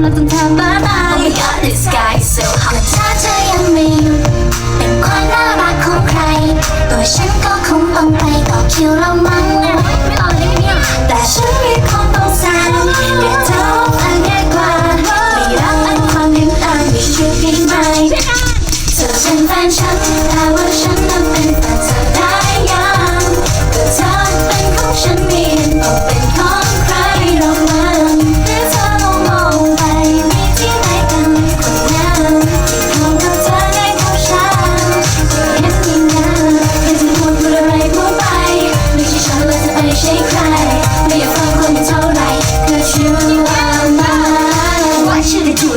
แล้วจนแทบบ้าตาย Oh my god this guy is so hot ถ้าเธอยังไม่หยุดเป็นความน่ารักของใคร ตัวฉันก็คงต้องไปต่อคิวแล้มั้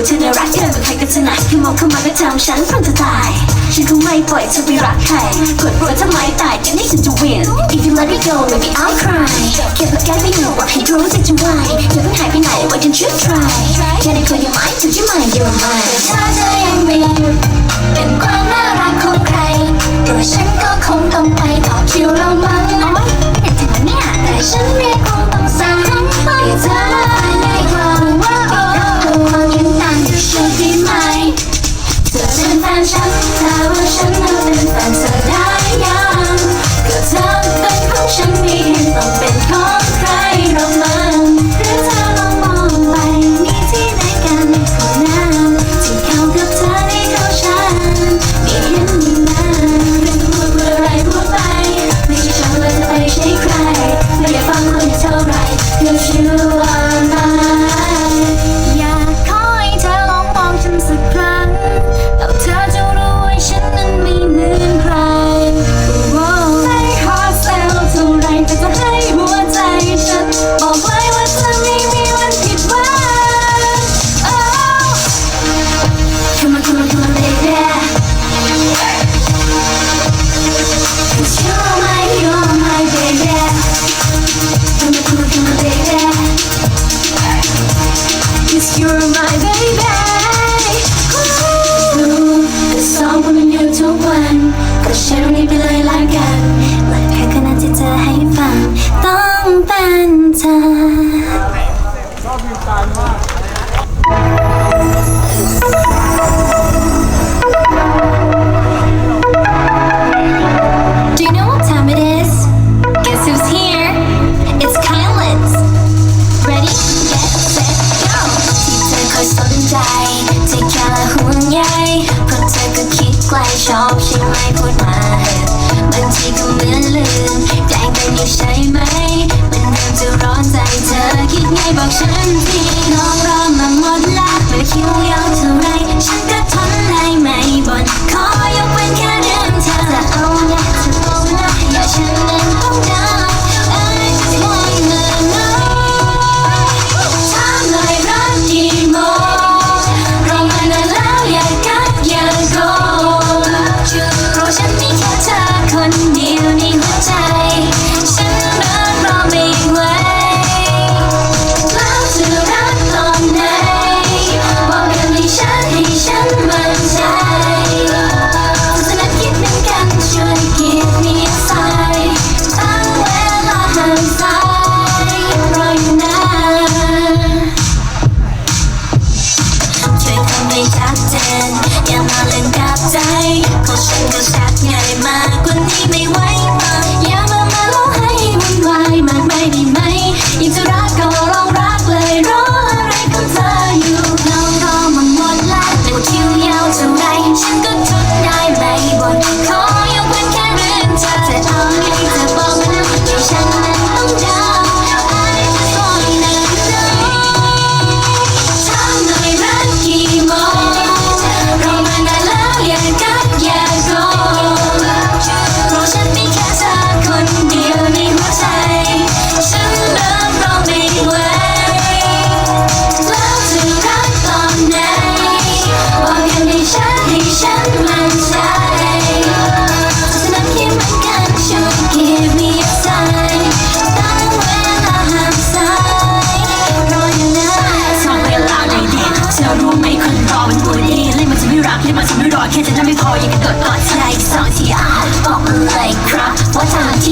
เธอนรักเธอเป็ใครก็ชนะแค่มองเข้ามาก็ทำฉันพร้อมจะตาย ฉันคงไม่ปล่อยเธอไปรักใครกดรัวทำไมตายกันนี่ฉันจะ win if you let me go maybe I'll cry แค่ประกาศไปหนูว่าให้รู้จักจะวายอย่าเพิ่งหายไปไหน why don't you try แค่ได้คุยกับไม้ถึงจะมาอยู่ไหมถ้าเธอยังไม่หยุดเป็นความน่ารักของใครตัวฉันก็คงต้องไปต่อคิวลง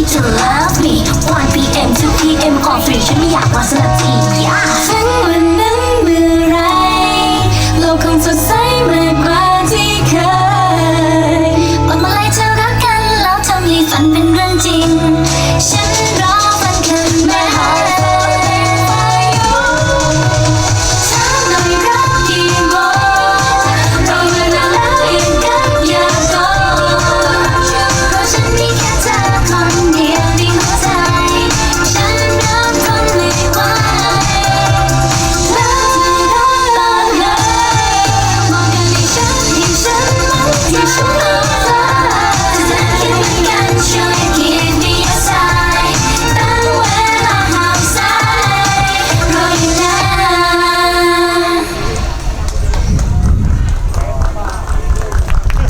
need to love me 1 p.m. 2 p.m. ก่อนฟรีฉันไม่อยากมาสลับที yeah.